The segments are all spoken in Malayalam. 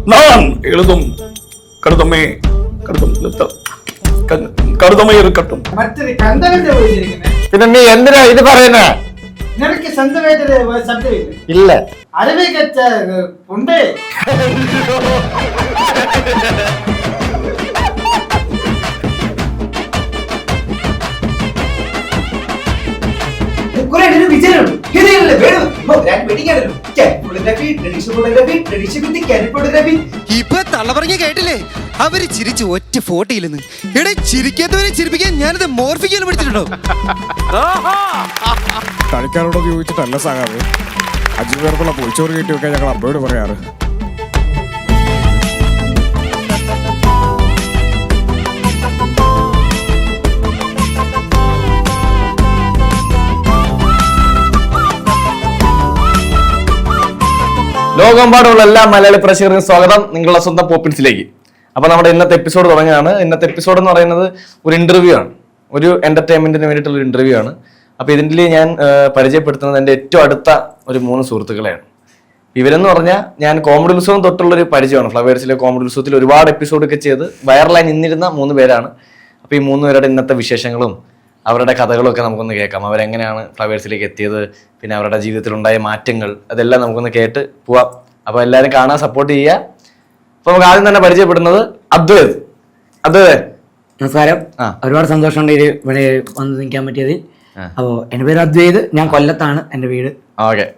நான் எழுதும் கடுதமே கடுதம் கடுதமே இருக்கட்டும் മറ്റൊരു കണ്ടവന്റെ പോയിരിക്കുന്നത് പിന്നെ നീ എന്തിനാ ഇത് പറയുന്നേ നിനക്ക് സ്വന്തമായിട്ടൊരു ശബ്ദമില്ല ഇല്ല അറിവ് കച്ച ഉണ്ട് കുറെ വിജയമുണ്ട് ഹൃദയമില്ല വേണം വെഡിങ്ങാണല്ലോ ഫോട്ടോഗ്രാഫി ഇപ്പൊ തള്ളപറഞ്ഞ കേട്ടില്ലേ? അവർ ചിരിച്ചു ഒറ്റ ഫോട്ടോയില്ലെന്ന്. എടേ ചിരിക്കാത്തവരെ ചിരിപ്പിക്കാൻ ഞാനത് മോർഫിക്കാൻ പഠിച്ചിട്ടുണ്ടോ? കളിക്കാരോട് ചോദിച്ചിട്ടല്ല സാകാറ് അഞ്ചു പേർക്കുള്ള പൊളിച്ചോറ് കയറ്റി വെക്കാൻ ഞങ്ങൾ അമ്മയോട് പറയാറ്. ലോകമെമ്പാടുള്ള എല്ലാ മലയാളി പ്രേക്ഷകർക്കും സ്വാഗതം. നിങ്ങളുടെ സ്വന്തം പോപ്പിൻസിലേക്ക്. അപ്പൊ നമ്മുടെ ഇന്നത്തെ എപ്പിസോഡ് തുടങ്ങുകയാണ്. ഇന്നത്തെ എപ്പിസോഡ് എന്ന് പറയുന്നത് ഒരു ഇന്റർവ്യൂ ആണ്. ഒരു എന്റർടൈൻമെന്റിന് വേണ്ടിയിട്ടുള്ള ഒരു ഇന്റർവ്യൂ ആണ്. അപ്പൊ ഇതിന്റെ ഞാൻ പരിചയപ്പെടുത്തുന്നത് എന്റെ ഏറ്റവും അടുത്ത ഒരു മൂന്ന് സുഹൃത്തുക്കളെയാണ്. ഇവരെന്ന് പറഞ്ഞാൽ ഞാൻ കോമഡി ഉത്സവം തൊട്ടുള്ള ഒരു പരിചയമാണ്. ഫ്ലവേഴ്സിലെ കോമഡി ഉത്സവത്തിൽ ഒരുപാട് എപ്പിസോഡ് ഒക്കെ ചെയ്ത് വൈറലായി നിന്നിരുന്ന മൂന്ന് പേരാണ്. അപ്പൊ ഈ മൂന്ന് പേരുടെ ഇന്നത്തെ വിശേഷങ്ങളും അവരുടെ കഥകളൊക്കെ നമുക്കൊന്ന് കേൾക്കാം. അവരെങ്ങനെയാണ് ഫ്ലവേഴ്സിലേക്ക് എത്തിയത്? പിന്നെ അവരുടെ ജീവിതത്തിലുണ്ടായ മാറ്റങ്ങൾ? അതെല്ലാം നമുക്കൊന്ന് കേട്ട് പോവാം. അപ്പോൾ എല്ലാവരും കാണാൻ സപ്പോർട്ട് ചെയ്യുക. അപ്പോൾ നമുക്ക് ആദ്യം തന്നെ പരിചയപ്പെടുന്നത് അദ്വൈത്. അദ്വൈത്. നമസ്കാരം. ഒരുപാട് സന്തോഷമുണ്ട് ഇത് ഇവിടെ വന്ന് നിൽക്കാൻ പറ്റിയത്. അപ്പോൾ എന്റെ പേര് അദ്വൈത്. ഞാൻ കൊല്ലത്താണ് എന്റെ വീട്. ഓക്കെ.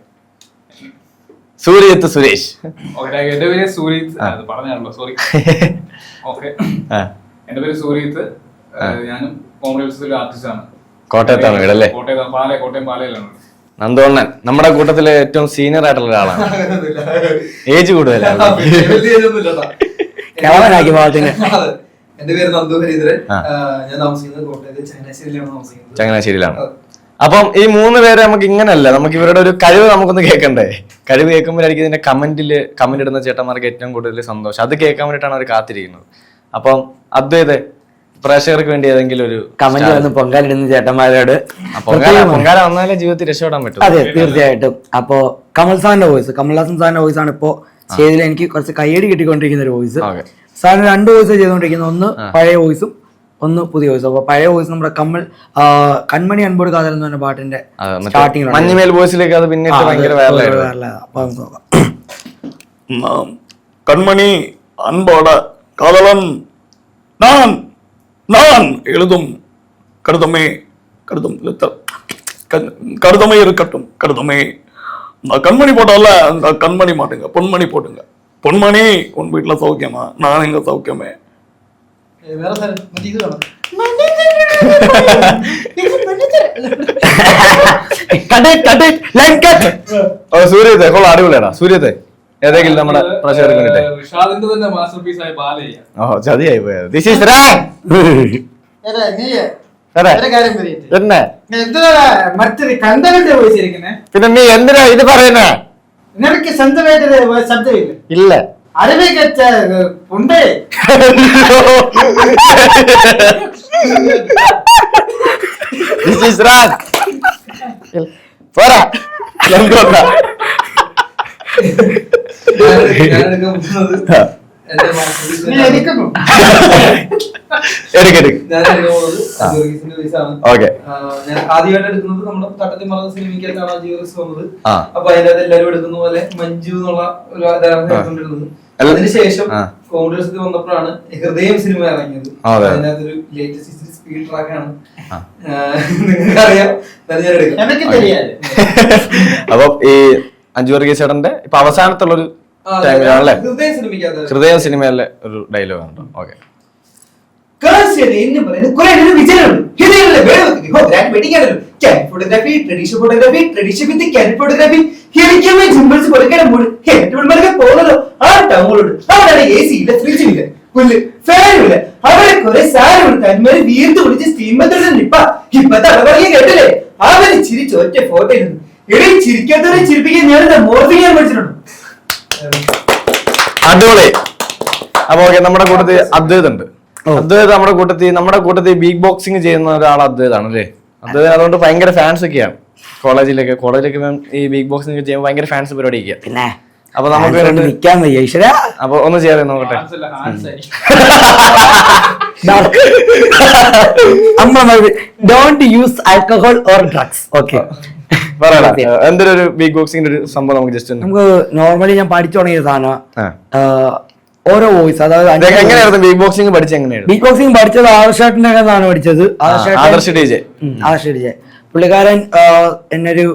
സൂര്യത്ത് സുരേഷ്. എന്റെ എന്റെ പേര് സൂര്യത്ത്. പറഞ്ഞാണല്ലോ സോറി ഓക്കെ. ആ, എന്റെ പേര് സൂര്യത്ത്. ഞാനും കോൺഗ്രസ് ആർട്ടിസ്റ്റാണ് കോട്ടയത്താണ് വീടല്ലേ കോട്ടയം പാല കോട്ടയം പാലയിലാണ്. നന്ദോണ്ണൻ നമ്മുടെ കൂട്ടത്തിലെ ഏറ്റവും സീനിയർ ആയിട്ടുള്ള ഒരാളാണ്. ഏജ് കൂടുതലാണ് എന്റെ പേര് നന്ദു ഹരീന്ദ്രൻ. ഞാൻ താമസിക്കുന്നത് കോട്ടയത്ത് ചങ്ങനാശ്ശേരിയിലാണ് താമസിക്കുന്നത്. ചങ്ങനാശ്ശേരിയിലാണ്. അപ്പം ഈ മൂന്ന് പേരെ നമുക്ക് ഇങ്ങനല്ല നമുക്ക് ഇവരുടെ ഒരു കഴിവ് നമുക്കൊന്ന് കേൾക്കണ്ടേ? കഴിവ് കേൾക്കുമ്പോഴായിരിക്കും ഇതിന്റെ കമന്റിൽ കമന്റ് ഇടുന്ന ചേട്ടന്മാർക്ക് ഏറ്റവും കൂടുതൽ സന്തോഷം. അത് കേൾക്കാൻ വേണ്ടിയിട്ടാണ് അവർ കാത്തിരിക്കുന്നത്. അപ്പം അദ്വൈത് പ്രേക്ഷകർക്ക് വേണ്ടി ഏതെങ്കിലും ഒരു കമന്റ് വന്ന് പൊങ്കാലിടുന്ന ചേട്ടന്മാരോട്. പൊങ്കാല വന്നാലേ ജീവിതത്തിൽ രക്ഷപ്പെടാൻ പറ്റും. അതെ തീർച്ചയായിട്ടും. അപ്പോ കമൽ സാറിന്റെ വോയിസ് കമൽഹാസൻ സാറിന്റെ വോയിസ് ആണ് ഇപ്പോ ചെയ്തതിൽ എനിക്ക് കുറച്ച് കയ്യടി കിട്ടിക്കൊണ്ടിരിക്കുന്ന ഒരു വോയിസ് സാറിന് രണ്ട് വോയിസ് ചെയ്തുകൊണ്ടിരിക്കുന്നത്. ഒന്ന് പഴയ വോയിസും ഒന്ന് പുതിയ വോയിസ് അപ്പൊ പഴയ വോയിസ് നമ്മുടെ കമ്മൽ കൺമണി അൻപോട് കാതൽ എന്ന് പറഞ്ഞ പാട്ടിന്റെ സ്റ്റാർട്ടിംഗ് മഞ്ഞുമേൽ വോയിസിലേക്ക് അത് പിന്നെ കൺമണി അൻപോട് കാതലൻ நான் நான் எழுதும் கருதமே கருதும் கருதமே இருக்கட்டும் கருதமே. கண்மணி போட்டால அந்த கண்மணி மாட்டுங்க பொன்மணி போட்டுங்க. பொன்மணி உன் வீட்டில் சௌக்கியமா? நான் எங்க சௌக்கியமே? சூரியத்தை எவ்வளோ அடிவிலடா சூரியத்தை വേണം കട്ട് കട്ട് ലൈൻ കട്ട് ഓ, സൂര്യത്തെ കൊള്ളാം അടിപൊളിയാടാ സൂര്യത്തെ ഏതെങ്കിലും നമ്മുടെ പ്രേക്ഷകർക്ക് വേണ്ടിട്ട് ഋഷാദിന്റെ തന്നെ മാസ്റ്റർ പീസ് ആയ പാലയ്യ ഓ ചതിയായി പോയത്. ദിസ് ഈസ് റാങ് എടാ, നീ അതെ ഒരു കാര്യം പറയട്ടെ. പിന്നെ നീ എന്തിനാ മറ്റൊരു കണ്ടവന്റെ പോയിരിക്കുന്നത് പിന്നെ നീ എന്തിനാ ഇത് പറയുന്നേ? നിനക്ക് സ്വന്തമായിട്ടൊരു ശബ്ദമില്ല. ഇല്ല. അറിവ് കച്ച ഉണ്ട്? ദിസ് ഈസ് റാങ് പോരാ. എന്തുകൊണ്ടാ? നീ എനിക്കുന്നു എടുക്കെടുക്ക് ഓക്കെ ഞാൻ ആദ്യമായിട്ട് എടുക്കുന്നത് നമ്മുടെ തട്ടത്തിൽ സിനിമയ്ക്കാണ് ജിയോറിസ് വന്നത് അപ്പൊ അതിനകത്ത് എല്ലാരും എടുക്കുന്ന പോലെ മഞ്ജു എന്നുള്ള ഒരു ഇതാണ് എടുത്തോണ്ടിരുന്നത് അതിനുശേഷം കോൺഗ്രസ് വന്നപ്പോഴാണ് ഹൃദയം സിനിമ ഇറങ്ങിയത് അതിനകത്തൊരു ലേറ്റസ്റ്റ് സ്പീഡ് ട്രാക്കാണ് നിങ്ങൾക്കറിയാം അപ്പൊ ഈ അഞ്ചു വർഗീസ് ചേട്ടന്റെ ഇപ്പൊ അവസാനത്തുള്ളൊരു. ടൈമിലാണല്ലേ ഹൃദയം സിനിമയിലെ ഒരു ഡയലോഗ് ഉണ്ടോ okay photography traditional photography traditional with carrot photography എനിക്കുമ്പോൾ ജിമ്പിൾസ് കൊടുക്കണം മൂട് ഹെറ്റുമാരൊക്കെ പോകുന്നതോ? ആ ടൗണിലോട് അവിടെ എ സി ഇല്ല ഫ്രിഡ്ജ് ഇല്ല പുല്ല് ഫാനുമില്ല അവിടെ കുറെ സാധനം തന്മാര് വീർത്ത് പിടിച്ച് സ്റ്റീമത്തോടെ നിപ്പ. കേട്ടില്ലേ? അവർ ഫോട്ടോ ഇരുന്നു എടേ ചിരിക്കാത്തവരെ ചിരിപ്പിക്കാൻ ഞാൻ മോർഫിംഗ് ഞാൻ പഠിച്ചിട്ടുണ്ട് അടിപൊളി. അപ്പൊ ഓക്കെ നമ്മുടെ കൂട്ടത്തിൽ അദ്വൈത് ഉണ്ട്. അദ്വൈത് നമ്മുടെ കൂട്ടത്തിൽ നമ്മുടെ കൂട്ടത്തിൽ ബിഗ് ബോക്സിംഗ് ചെയ്യുന്ന ഒരാൾ അദ്വൈതാണ് അല്ലേ? അദ്വൈത് അതുകൊണ്ട് ഭയങ്കര ഫാൻസ് ഒക്കെയാണ്. കോളേജിലൊക്കെ കോളേജിലൊക്കെ ഈ ബിഗ് ബോക്സിംഗ് ചെയ്യുമ്പോൾ ഭയങ്കര ഫാൻസ് പരിപാടി പിന്നെ അപ്പൊ നമുക്ക് നിക്കാൻ വയ്യ ഈശ്വര. അപ്പൊ ഒന്ന് ചെയ്യാൻ നോക്കട്ടെ. Don't use alcohol or drugs okay എന്തൊരു ഒരു ബിഗ് ബോക്സിന്റെ ഒരു സംഭവം നമുക്ക് ജസ്റ്റ് നമുക്ക് നോർമലി ഞാൻ പഠിച്ചു തുടങ്ങിയ സാധനം ഓരോ വോയിസ് അതായത് എങ്ങനെയായിരുന്നു ബിഗ് ബോക്സിംഗ് പഠിച്ച എങ്ങനെയാണ് ബീറ്റ് ബോക്സിംഗ് പഠിച്ചത് ആദർശേട്ടന്റെ സാധനം പഠിച്ചത്. ആദർശ ഡി ജെ. ആദർശ് ഡിജെ പുള്ളിക്കാരൻ എന്നൊരു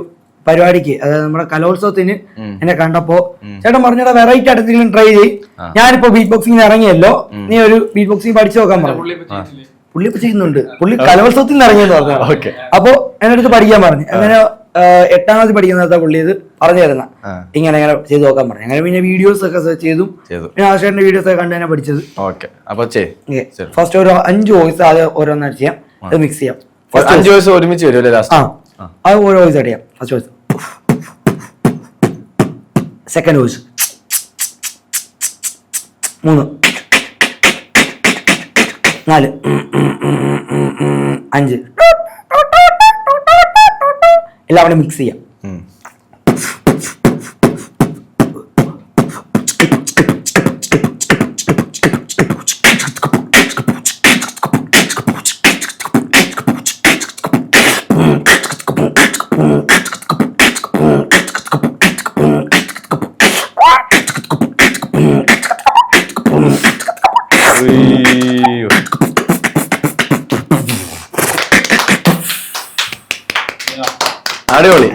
പരിപാടിക്ക് അതായത് നമ്മുടെ കലോത്സവത്തിന് എന്നെ കണ്ടപ്പോ ചേട്ടൻ പറഞ്ഞ വെറൈറ്റി ആയിട്ട് എന്തെങ്കിലും ട്രൈ ചെയ് ഞാനിപ്പോ ബീറ്റ് ബോക്സിംഗ് ഇറങ്ങിയല്ലോ. നീ ഒരു ബീറ്റ് ബോക്സിംഗ് പഠിച്ചു നോക്കാൻ പറഞ്ഞു പുള്ളി ഇപ്പൊ ചെയ്യുന്നുണ്ട്. പുള്ളി കലോത്സവത്തിൽ കലോത്സവത്തിന് ഇറങ്ങിയെന്ന് പറഞ്ഞു. അപ്പൊ എന്നെടുത്ത് പഠിക്കാൻ പറഞ്ഞു. അങ്ങനെ എട്ടാം ക്ലാസ് പഠിക്കുന്ന പുള്ളി ഇത് പറഞ്ഞു തരുന്ന ഇങ്ങനെ ഇങ്ങനെ ചെയ്ത് നോക്കാൻ പറഞ്ഞു. അങ്ങനെ പിന്നെ വീഡിയോസ് ഒക്കെ സെർച്ച് ചെയ്തു. ആശാന്റെ വീഡിയോസ് ഒക്കെ കണ്ട് തന്നെ പഠിച്ചത്. ഫസ്റ്റ് ഒരു അഞ്ച് വോയിസ് അത് ഓരോന്നായിട്ട് ചെയ്യാം. അത് മിക്സ് ചെയ്യാം. അഞ്ച് വോയിസ് ഒരുമിച്ച് വരും ലാസ്റ്റ് ആ. അത് ഓരോ വോയിസ് ചെയ്യാം. ഫസ്റ്റ് വോയിസ് സെക്കൻഡ് വോയിസ് മൂന്ന്. നാല്. അഞ്ച്. എല്ലാം അവിടെ മിക്സ് ചെയ്യാം. അടിപൊളി.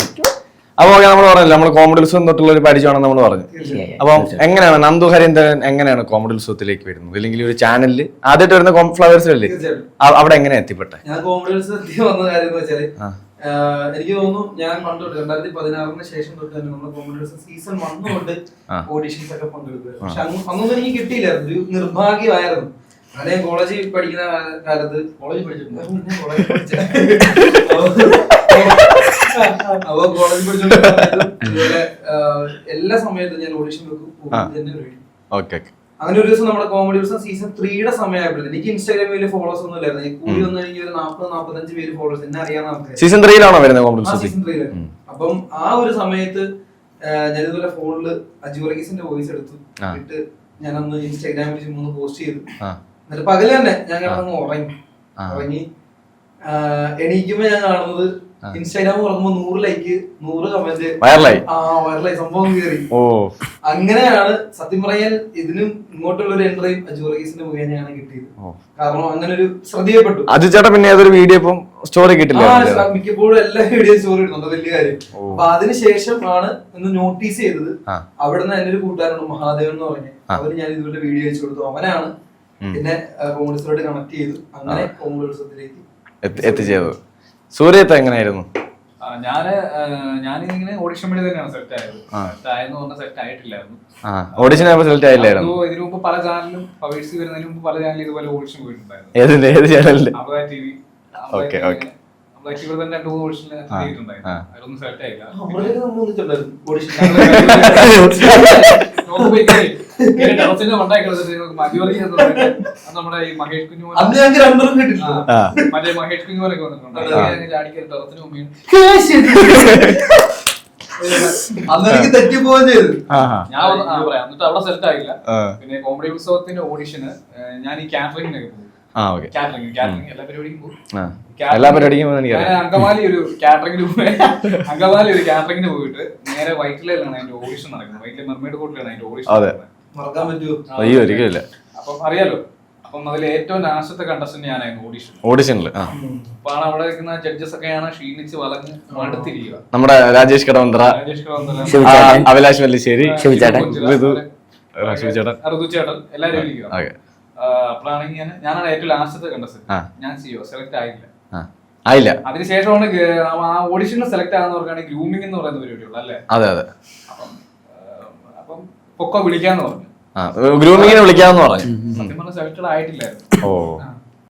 അപ്പൊ ഓക്കെ നമ്മൾ പറഞ്ഞില്ല നമ്മൾ കോമഡി ഉത്സവം തൊട്ടുള്ള ഒരു പരിചയമാണെന്ന് നമ്മൾ പറഞ്ഞു. അപ്പം എങ്ങനെയാണ് നന്ദു ഹരീന്ദ്രൻ എങ്ങനെയാണ് കോമഡി ഉത്സവത്തിലേക്ക് വരുന്നത്? അല്ലെങ്കിൽ ഒരു ചാനലിൽ ആദ്യമായിട്ട് വരുന്ന ഫ്ലവേഴ്സ് അല്ലേ അവിടെ എങ്ങനെ എത്തിപ്പെട്ടെ? ഞാൻ കോമഡി ഉത്സവത്തിൽ വന്ന കാര്യം എന്ന് വെച്ചാൽ എനിക്ക് തോന്നുന്നു ഞാൻ പണ്ട് തൊട്ട് രണ്ടായിരത്തി പതിനാറിന് ശേഷം തൊട്ട് തന്നെ നമ്മുടെ കോമഡി ഉത്സവം സീസൺ വൺ തൊട്ട് ഓഡീഷൻസ് ഒക്കെ പങ്കെടുക്കുക പക്ഷെ അന്ന് അന്നൊന്നും എനിക്ക് കിട്ടിയില്ലായിരുന്നു. ഒരു നിർഭാഗ്യമായിരുന്നു. അതേ ഞാൻ കോളേജിൽ പഠിക്കുന്ന കാല- കാലത്ത് കോളേജിൽ പഠിച്ചിട്ടുണ്ട് ഞാൻ കോളേജിൽ പഠിച്ച. അപ്പൊ കോളേജ് പഠിച്ചോണ്ട് എല്ലാ സമയത്തും ഞാൻ ഓഡിഷൻ വെക്കും. ഓക്കെ അങ്ങനെ ഒരു ദിവസം നമ്മുടെ കോമഡി ദിവസം സീസൺ ത്രീയുടെ സമയമായിരുന്നു എനിക്ക് ഇൻസ്റ്റാഗ്രാമിൽ വലിയ ഫോളോവേഴ്സ് ഒന്നും ഇല്ലായിരുന്നു. കൂടി വന്നു എനിക്ക് ഒരു നാൽപ്പത് നാൽപ്പത്തഞ്ച് പേര് ഫോളോവേഴ്സ് എന്നെ അറിയാൻ നമുക്ക് സീസൺ ത്രീയിലാണോ വരുന്നത് കോമഡി സീസൺ ത്രീയിൽ അപ്പം ആ ഒരു സമയത്ത് ഞാനിതുപോലെ ഫോണിൽ ഫോണിൽ അജുറഗീസിന്റെ വോയിസ് എടുത്തു. എന്നിട്ട് ഞാൻ അന്ന് ഇൻസ്റ്റാഗ്രാമിൽ മൂന്ന് പോസ്റ്റ് ചെയ്തു. എന്നിട്ട് പകൽ തന്നെ ഞാൻ കിടന്നങ്ങ് ഉറങ്ങി. ഉറങ്ങി എണീക്കുമ്പോ ഞാൻ കാണുന്നത്. ഇൻസ്റ്റാഗ്രാം തുറക്കുമ്പോ നൂറ് ലൈക്ക് നൂറ് കമന്റ് വൈറലായി? ആ വൈറലായി. സംഭവം കയറി ഓ. അങ്ങനെയാണ് സത്യം പറയാൻ ഇതിനും ഇങ്ങോട്ടുള്ള ഒരു എൻട്രി അജുറീസിന്റെ മുഖേനയാണ് കിട്ടിയത്. കാരണം അങ്ങനെ ഒരു ശ്രദ്ധയപ്പെട്ടു അജു ചേട്ടാ പിന്നെ ഏതൊരു വീഡിയോ ഇപ്പം സ്റ്റോറി കിട്ടില്ല? മിക്കപ്പോഴും എല്ലാ വീഡിയോ സ്റ്റോറി ഇടുന്നുണ്ട് വലിയ കാര്യം. അപ്പൊ അതിനുശേഷം ആണ് ഒന്ന് നോട്ടീസ് ചെയ്തത് അവിടെ നിന്ന് എന്റെ ഒരു കൂട്ടുകാരുണ്ട് മഹാദേവൻ എന്ന് പറഞ്ഞ. അവർ ഞാൻ ഇതുപോലെ വീഡിയോ അയച്ചു കൊടുത്തു. അവനാണ് പിന്നെ കോൺഗ്രസിലോട്ട് കണക്ട് ചെയ്തു അങ്ങനെ കോൺഗ്രസത്തിലേക്ക് എത്തി- എത്തിച്ചേർന്നത് സൂര്യത്ത് എങ്ങനെയായിരുന്നു? ഞാൻ ഞാനിങ്ങനെ ഓഡിഷൻ വഴി തന്നെയാണ് സെലക്ട് ആയത്. സെലക്ട് ആയെന്ന് പറഞ്ഞാൽ സെലക്ട് ആയിട്ടില്ലായിരുന്നു. ഓഡിഷൻ ആയപ്പോ സെലക്ട് ആയില്ലായിരുന്നു. ഇതിനു മുമ്പ് പല ചാനലിലും പവേഴ്സ് വരുന്നതിന് മുമ്പ് പല ചാനലിൽ ഇതുപോലെ ഓഡിഷൻ പോയിട്ടുണ്ടായിരുന്നു. ഏത് ചാനലിൽ ടി വി ഓക്കെ okay. തന്നെ രണ്ട് മൂന്ന് ഓഡിഷൻ ചെയ്തിട്ടുണ്ടായിരുന്നു. അതിലൊന്നും സെലക്ട് ആയില്ല. നമ്മുടെ ഈ മഹേഷ് കുഞ്ഞു. മറ്റേ മഹേഷ് വന്നിട്ടുണ്ട്. ടെറസിന് മുമ്പിൽ. തെറ്റിപ്പോവുകയും ചെയ്തു. ഞാൻ പറയാം. എന്നിട്ട് അവിടെ സെലക്ട് ആയില്ല. പിന്നെ കോമഡി ഉത്സവത്തിന്റെ ഓഡിഷന് ഞാൻ ഈ കാറ്ററിംഗിനൊക്കെ കാറ്ററിംഗ് കാറ്ററിംഗ് എല്ലാ പരിപാടിക്കും പോകും. എല്ലാ പരിപാടിക്കും അങ്കമാലി ഒരു കാറ്ററിംഗിന് പോയി. അങ്കമാലി ഒരു കാറ്ററിംഗിന് പോയിട്ട് നേരെ വൈറ്റിലാണ് അതിന്റെ ഓഡിഷൻ നടക്കുന്നത്. വൈറ്റിലെ മെർമേഡ് കോട്ടിലാണ് അതിന്റെ ഓഡിഷൻ അതെ. മറക്കാൻ പറ്റുമോ? അയ്യോ ഒരിക്കലില്ല അപ്പം അറിയാലോ. അപ്പം അതിൽ ഏറ്റവും ലാസ്റ്റത്തെ കണ്ടസ്റ്റന്റ് ഞാനായിരുന്നു ഓഡിഷൻ ഓഡിഷനിൽ അപ്പൊ ആണ് അവിടെ നിൽക്കുന്ന ജഡ്ജസ് ഒക്കെയാണ് ക്ഷീണിച്ച് വളഞ്ഞ് മടുത്തിരിക്കുക. നമ്മുടെ രാജേഷ് കടവന്ത്ര രാജേഷ് കടവന്ത്ര. അഭിലാഷ് വല്ലിശ്ശേരി ശിവചേട്ടൻ. ഋതു. ചേട്ടൻ എല്ലാവരും ഇരിക്കുക അപ്പോഴാണെങ്കിൽ ഞാൻ ഞാനാണ് ഏറ്റവും ലാസ്റ്റത്തെ കണ്ടത് ഞാൻ ചെയ്യോ സെലക്ട് ആയില്ല. ആയില്ല. അതിനുശേഷമാണ് ആ ഓഡിഷനിൽ സെലക്ട് ആകുന്നവർക്കാണ് ഗ്രൂമിംഗ് എന്ന് പറയുന്ന പരിപാടിയുള്ളൂ അല്ലേ? അതെ അതെ. അപ്പം പൊക്കോ വിളിക്കാന്ന് പറഞ്ഞു. ഗ്രൂമിങ്ങിനെ വിളിക്കാമെന്ന് പറഞ്ഞു. സത്യം പറഞ്ഞാൽ സെലക്ടഡ് ആയിട്ടില്ലായിരുന്നു. ഓ.